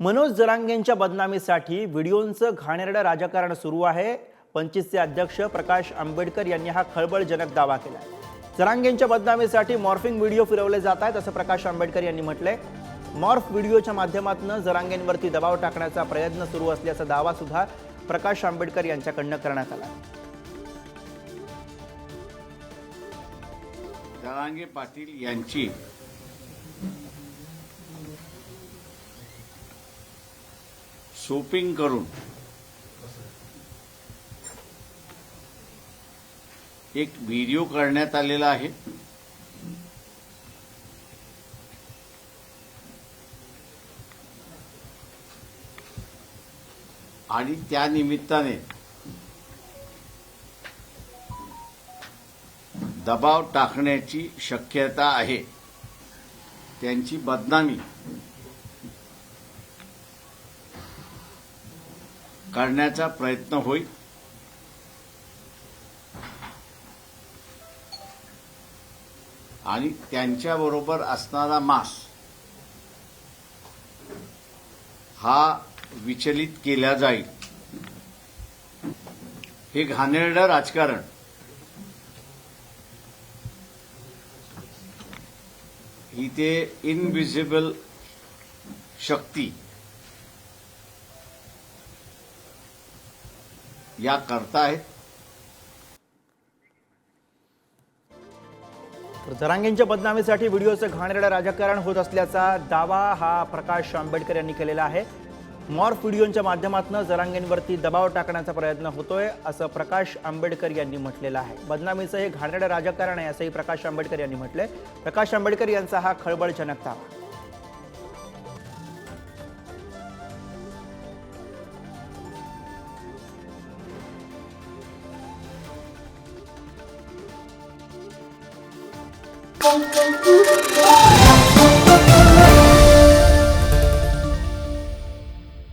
मनोज जरांगेंच्या बदनामीसाठी व्हिडिओंचं घाणेरडं राजकारण सुरू आहे. पंचवीसचे अध्यक्ष प्रकाश आंबेडकर यांनी हा खळबळजनक दावा केला जरांगेंच्या बदनामीसाठी मॉर्फिंग व्हिडिओ फिरवले जात आहेत असं प्रकाश आंबेडकर यांनी म्हटलंय. मॉर्फ व्हिडिओच्या माध्यमातून जरांगेंवरती दबाव टाकण्याचा प्रयत्न सुरू असल्याचा दावा सुद्धा प्रकाश आंबेडकर यांच्याकडनं करण्यात आला. जरांगे पाटील यांची सोपिंग करून. एक व्हिडिओ करण्यात आलेला आहे. आणि त्या निमित्ताने दबाव टाकण्याची शक्यता आहे. त्यांची बदनामी करण्याचा प्रयत्न होईल. आणि त्यांच्याबरोबर असणारा मास हा विचलित केला जाईल. हे घाणेरडं राजकारण. ही ते इनविजिबल शक्ती या करतायत तर जरांगेंच्या बदनामीसाठी व्हिडिओचं घाणेरडं राजकारण होत असल्याचा दावा हा प्रकाश आंबेडकर यांनी केलेला आहे. मॉर्फ व्हिडिओच्या माध्यमातून जरांगेंवरती दबाव टाकण्याचा प्रयत्न होतोय असं प्रकाश आंबेडकर यांनी म्हटलेलं आहे. बदनामीचं हे घाणेरडं राजकारण आहे असंही प्रकाश आंबेडकर यांनी म्हटलंय. प्रकाश आंबेडकर यांचा हा खळबळजनक दावा. Pum, pum.